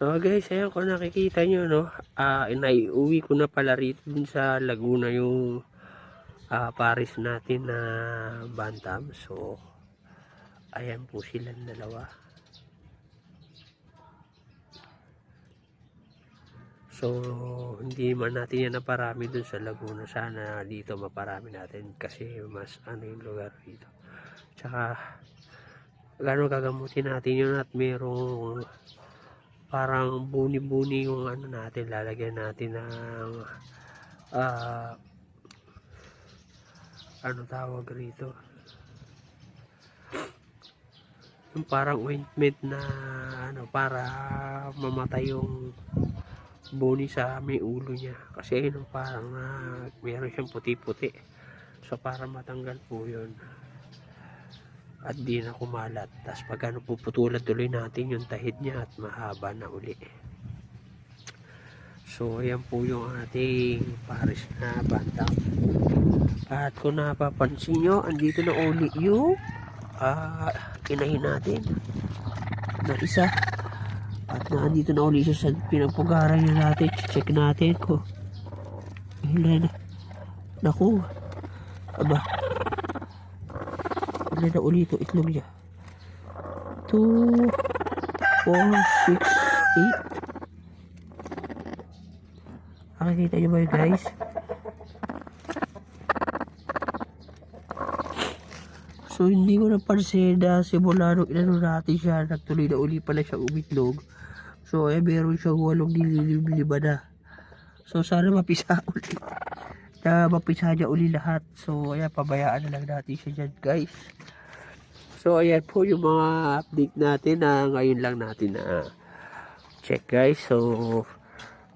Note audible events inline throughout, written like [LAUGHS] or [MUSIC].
So guys, ayan kung nakikita nyo, no, ah inaiuwi ko na pala rito dun sa Laguna yung ah, pares natin na bantam. So, ayan po silang dalawa. So, hindi man natin yan naparami dun sa Laguna. Sana dito maparami natin kasi mas ano yung lugar dito. Tsaka, gano'n gagamutin natin yun at merong parang buni-buni yung ano natin lalagyan natin ng ah ano tawag rito? Yung parang ointment na ano para mamatay yung buni sa may ulo niya. Kasi ayun parang na meron siyang puti-puti. So para matanggal po yun at di na kumalat. Tapos pag ano puputulan tuloy natin yung tahid niya at mahaba na uli. So ayan po yung ating pares na bantam. At kung napapansin nyo, andito na uli yung ah kinahin natin na isa. At na andito na uli siya sa pinagpugaran niya natin. Check natin ko. Ilan na. Naku. Aba, ilan na uli ito itlog niya. 2 4 6 8 nakikita niyo ba yun guys? So hindi ko napansin na simula nung inano natin siya? Nagtuloy na uli pala siya umitlog. So eh meron siyang walong nililim-lima na. So sana mapisa [LAUGHS] uli na mapisa niya uli lahat. So, ayan, pabayaan na lang natin siya dyan, guys. So, ayan po yung mga update natin na ngayon lang natin na check, guys. So,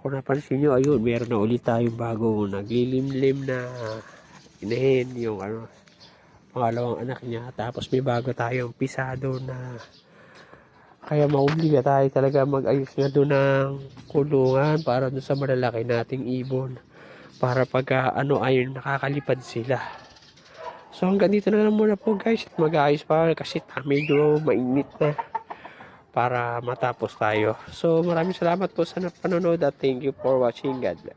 kung napansin nyo, ayun, meron na ulit tayong bago naglilimlim na inahin yung ano, pangalawang anak niya. Tapos may bago tayong pisado na kaya maubliga tayo talaga mag-ayos nga doon ng kulungan para doon sa malalaki nating ibon para pag ah, ano ay nakakalipad sila. So hanggang dito na lang muna po guys at mag-aayos pa kasi medyo mainit na para matapos tayo. So maraming salamat po sa panonood at thank you for watching. God bless.